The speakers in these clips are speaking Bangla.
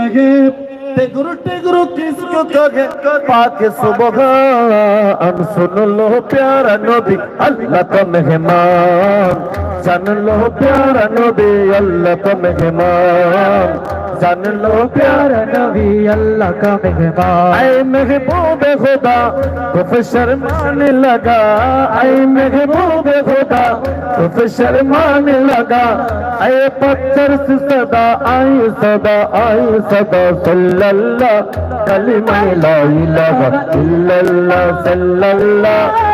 लगे टेगुरु टेगुरु किसको कहे पाके सुबह हम सुन लो प्यारा नबी अल्लाह का मेहमान जान लो प्यारा नबी अल्लाह का मेहमान जान लो प्यारा नबी अल्लाह का मेहमान ऐ महबूब खुदा कुफ शर्माने लगा ऐ महबूब खुदा कुफ शर्माने लगा ऐ पत्थर से सदा आई सदा आई सदा सल्लल्लाह कलिमा ला इलाहा इल्लल्लाह सल्लल्लाह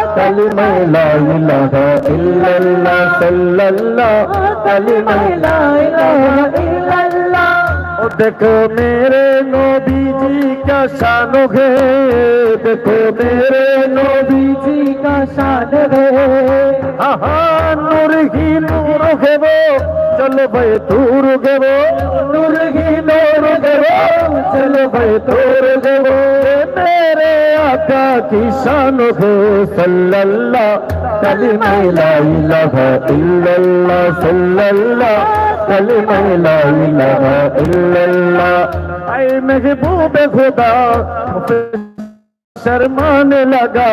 দেখো মেরে নবী জি কা শান দেখো মেরে নবী কা শান হে। আহা খেব চলো ভাই তোর খেব তোর কি তোর খেব চলো ভাই তোর খেব তেরে আকা কি শান হো সাল্লাল্লাহ, কালিমা লা ইলাহা ইল্লাল্লাহ, সাল্লাল্লাহ, কালিমা লা ইলাহা ইল্লাল্লাহ। আই মেহবুব খুদা शर्माने लगा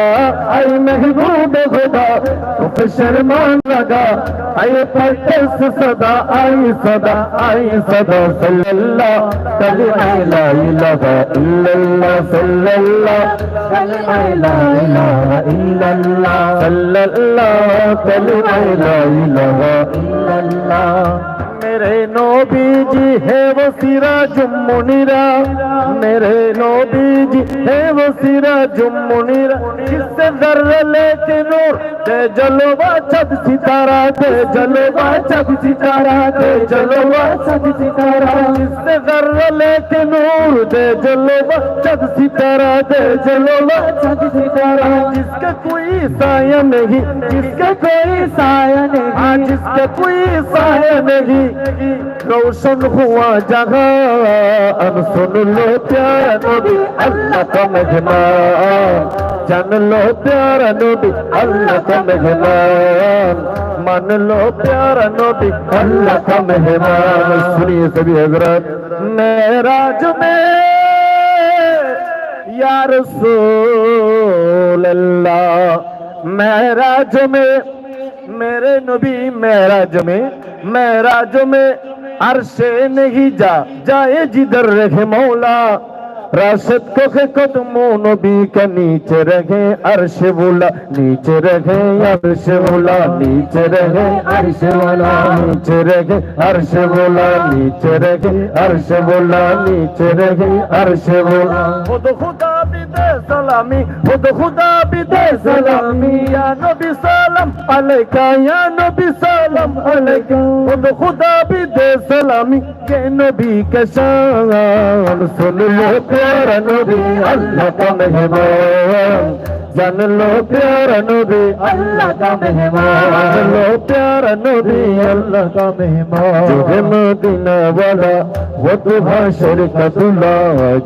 आई महबूब खुदा उफ शर्मान लगा आई पटस सदा आई सदा आई सदा सल्लल्लाह कलिमा ला इलाहा इल्लल्लाह सल्लल्लाह कलिमा ला इलाहा इल्लल्लाह सल्लल्लाह कलिमा ला इलाहा इल्लल्लाह मेरे नबी जी है वो सिराज मुनीरा मेरे नबी جی ہے وہ سیرا جمنیرا جس سے ذرہ لیتے نور، دے جلوہ چب ستارہ، دے جلوہ چب ستارہ، دے جلوہ چب ستارہ، جس سے ذرہ لیتے نور، دے جلوہ چب ستارہ، دے جلوہ چب ستارہ، جس کے کوئی سایہ نہیں، جس کے کوئی سایہ نہیں ہاں، جس کے کوئی سایہ نہیں۔ روشن ہوا جہاں ان سن لو پیارا نبی، اللہ اللہ کو مجھنا جن لو پیارا نبی اللہ کا مہمان مان لو پیارا نبی اللہ کا مہمان سنیے سبھی حضرت معراج میں یا رسول اللہ معراج میں میرے نبی معراج میں معراج میں عرشے نہیں جا جائے جدر رہے مولا राशद को के कदमों नबी के नीचे रहे अर्श बोला नीचे रहे अर्श बोला नीचे रहे अर्श बोला नीचे रहे अर्श बोला नीचे रहे अर्श बोला नीचे रहे अर्श बोला खुद खुदा भी दे सलामी खुद खुदा भी दे सलामी या नबी सलाम अलैका या नबी सलाम अलैका खुद खुदा भी दे सलामी के नबी के शान सुन लो प्यारा नबी अल्लाह का मेहमान जान लो प्यारा नबी अल्लाह का मेहमान जान लो प्यारा नबी अल्लाह का मेहमान जो है मदीना वाला वो तो हाशर का दूल्हा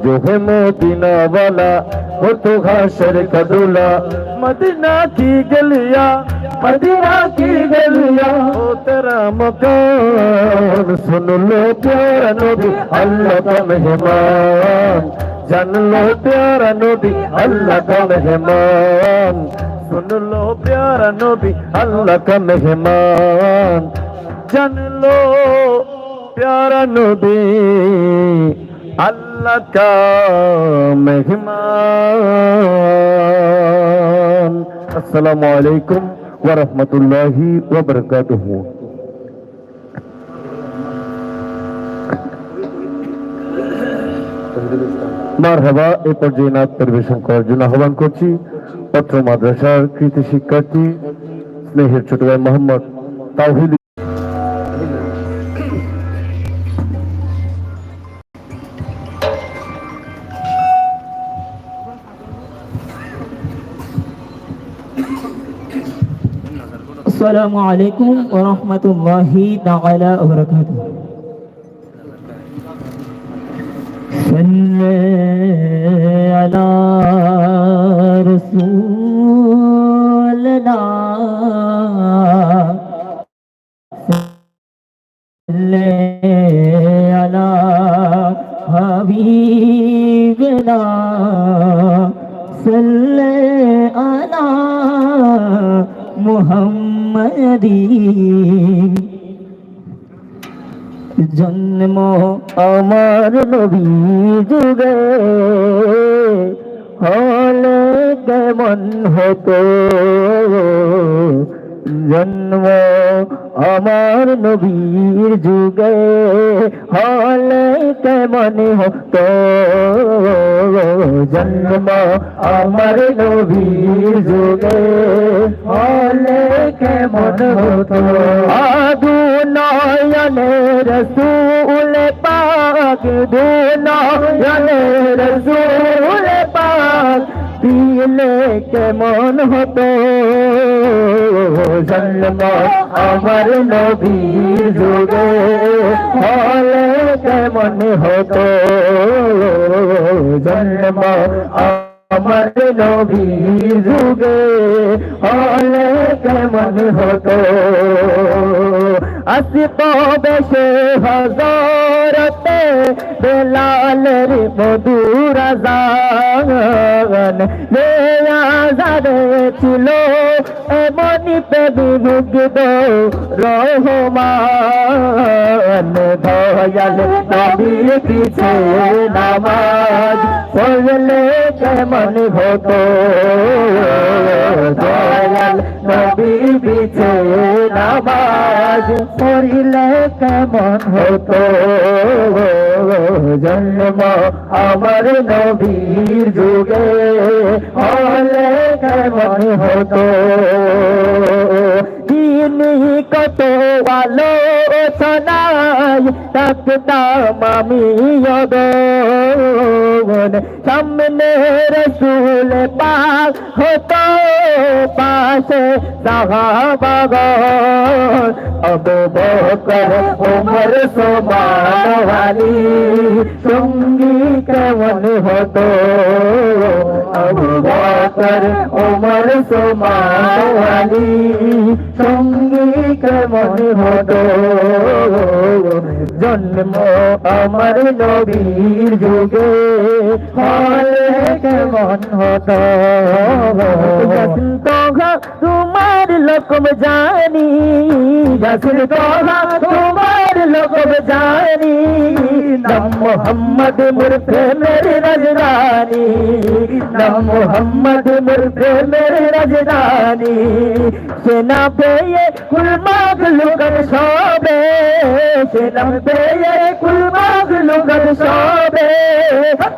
जो है मदीना वाला वो तो हाशर का दूल्हा मदीना की गलिया मदीना की गलिया ओ तेरा मकान सुन लो प्यारा नबी अल्लाह का मेहमान जान लो प्यारा नबी अल्लाह का मेहमान सुन लो प्यारा नबी अल्लाह का मेहमान जान लो प्यारा नबी अल्लाह का मेहमान अस्सलामु अलैकुम ورحمة الله وبركاته. মারহাবা এ পর্যায়ে নাচ পরিবেশন করার জন্য আহ্বান করছি পত্র মাদ্রাসার কৃতি শিক্ষার্থী, স্নেহের ছোট ভাই মোহাম্মদ তাহিদ السلام عليكم ورحمة الله تعالى وبركاته. صل على رسول الله صل على حبيبنا. صل على محمد জন্ম আমার নবী যুগে হলে কেমন হতো? জন্ম আমার নবীর যুগে হলে কেমন হতো? জন্ম আমার নবীর যুগে হলে কেমন হতো? আদু নয়নে রসুল পাক, দু নয়নে রসুল পাক, দিলে কেমন হতো? জন্ম আমার নবীর যুগে। হলে কেমন হতো? জন্ম আমার নবীর যুগে। হলে কেমন হতো? আসিত বেশে হজরতে বেলালের মধুর জান যে আজারে ছিল এমনি পেবি মুগ্ধ রহমান, দয়াল নবীর পিছে নামাজ পড়লে কেমন হতো? দয়াল নবীর পিছে নামাজ পড়লে কেমন হতো? জন্ম আমার নবীর যুগে হলে কেমন হতো তিনি কত আলোচনায় থাকতাম আমি অগন সামনে রসুল পাক হতো পাশে সাহাবাগন আবু বকর ওমর সোমান আলী সঙ্গী কেমন হতো? আবু বকর ওমর সোমান আলী সঙ্গী কেমন হতো? জন্ম আমার নবীর যুগে কেমন হতো। তোমার লোকম জানি যাসির আর লোকব জানি, নাম মোহাম্মদ মুরফে মেরে রাজরানি নাম মোহাম্মদ মুরফে মেরে রাজরানি সেনা পেয়ে কুলমাগ লুকন সবে। সেনা পেয়ে কুলমাগ লুকন সবে।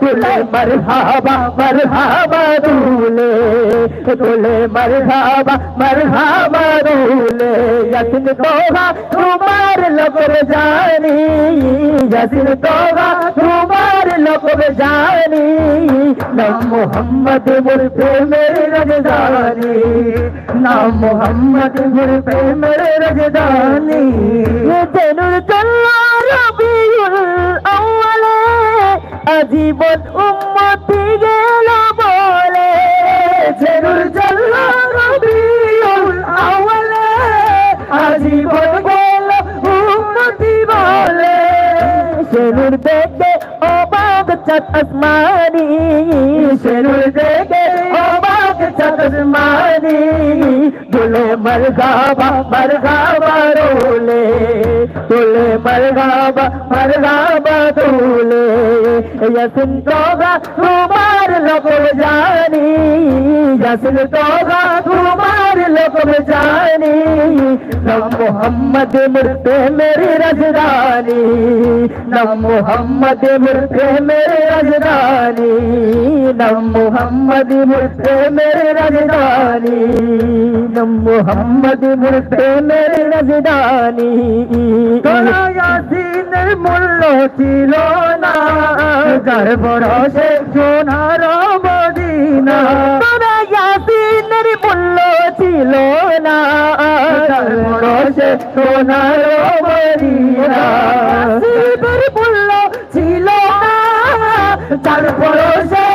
তুলে মরহাবা মরহাবা দুলে তুলে মরহাবা মরহাবা দুলে যতন তোহা তোমার লোকরে জানি জসির তোবা তোমার লকবে জানি। নাম মোহাম্মদ মোর প্রেমের রজদানি, নাম মোহাম্মদ মোর প্রেমের রজদানি। তেনুর চল্লা রবিউল আউয়ালে, আজীবন ও ছেনুর দেখে অবাক চাঁদ আসমানি। ছেনুর দেখে অবাক চাঁদ আসমানি। দুলে মরগাবা মরগাবা রোলে तुले मरगाबा मरगाबा तुले यसन तोगा तुम्हार लोकब जानी यसन तोगा तुम्हार लोकब जानी नम मोहम्मद मुर्ते मेरी रजदानी नम मोहम्मद मुर्ते मेरी रजदानी नम मोहम्मद मुर्ते मेरी रजदानी नम मोहम्मद मुर्ते मेरी रजदानी ইয়াসিনের মূল্য ছিল না। যার বরসে সোনার মদিনা। ইয়াসিনের মূল্য ছিল না। যার বরসে সোনার মদিনা। মূল্য ছিল না। যার বরসে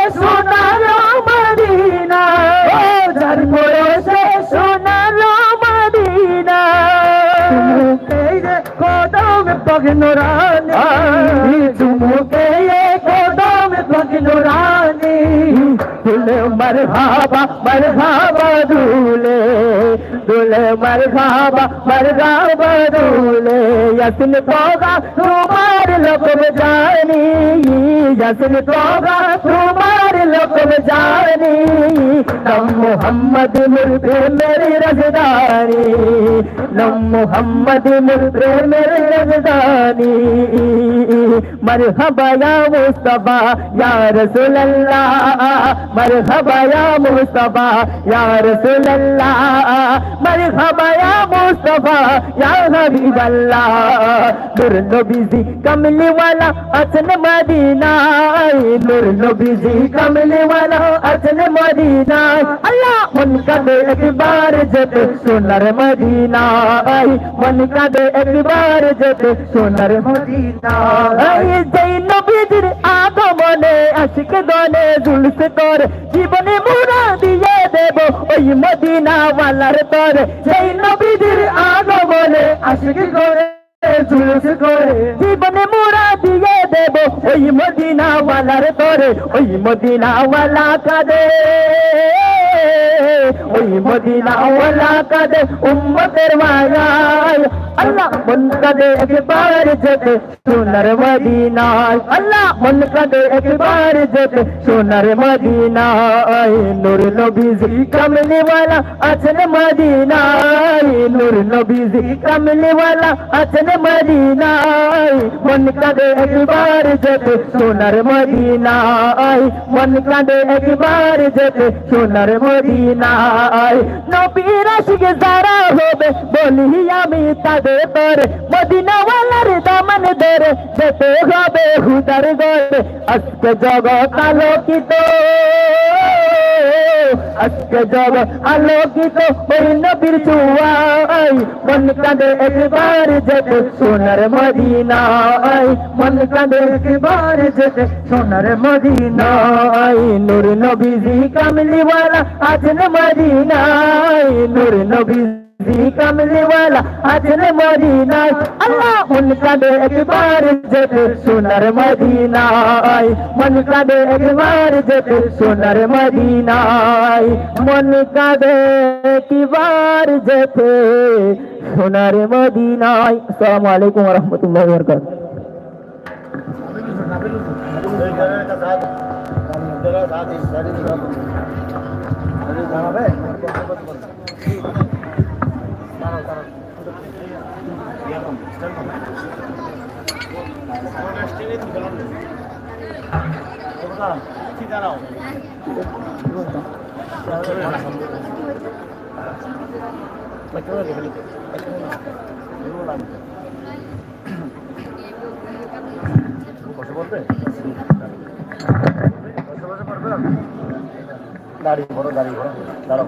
কদম পগ নুরানি চুমুকে পাক নুরানি দুলে মরহাবা মরহাবা দুলে দুলে মরহাবা মরহাবা দুলে। ইয়াসিন তোগা তোমার লোকম জানি, ইয়াসিন তোগা তোমার کم جانی، نم محمد مرد میری رجدانی نم محمد مرد میری رجدانی مرحبا یا مصطفیٰ، یا رسول اللہ، مرحبا یا مصطفیٰ، یا رسول اللہ، مرحبا یا مصطفیٰ، یا حبیب اللہ، نور نبی زی کملی والا اچن مدینہ، نور نبی زی کملی رہنے والا اصل مدینہ۔ اللہ من کا دے بار جب سنر مدینہ۔ آئی من کا دے بار جب سنر مدینہ۔ آئی جی زینب جر آدمنے عشق دونے زلف کر জীবনে মুরা দিয়ে দেব ওই মদিনা ওয়ালার তরে সেই নবীদের আগমনে আশিক করে জুলুস করে জীবনে مورا দিয়ে দেব ওই মদিনা ওয়ালার তরে ওই মদিনা ওয়ালা কাদে ওই মদিনা ওয়ালা কাদে উম্মতের মায়ায় আল্লাহ মন কাদে একবার যেতে সোনার মদিনায় আল্লাহ মন কাদে একবার যেতে সোনার মদিনায় নূর নবীজি কামলি ওয়ালা আছেন মদিনায় নূর নবীজি কামলি ওয়ালা আছেন মদিনায় মন কাদে একবার যেতে সোনার মদিনায় মন কাদে একবার যেতে সোনার মদিনায় নবীর আশিক যারা হবে বলি আমি তাদের তোর মদিনাওয়ালার দামন ধরে যেতে হবে হুদার গড়ে। আজকে জগৎ আলোকিত। আজকে জব আলোকিত ওই নবীর চুয়াই মন কাঁদে একবার যেতে সোনার মদিনায়। মন কাঁদে একবার যেতে সোনার মদিনায়। নূর নবীজি কামলিওয়ালা আছেন মদিনায়। নূর নবীজি কামলিওয়ালা আছেন মদিনায় আল্লাহ মন কাঁদে একবার যেতে সোনার মদিনায় মন কাঁদে একবার যেতে সোনার মদিনায় মন কাঁদে একবার যেতে সোনার মদিনায় আসসালামু আলাইকুম ওয়া রাহমাতুল্লাহি ওয়া বারাকাতুহু দাড়ি বড় দাড়ি বড় দাঁড়াও।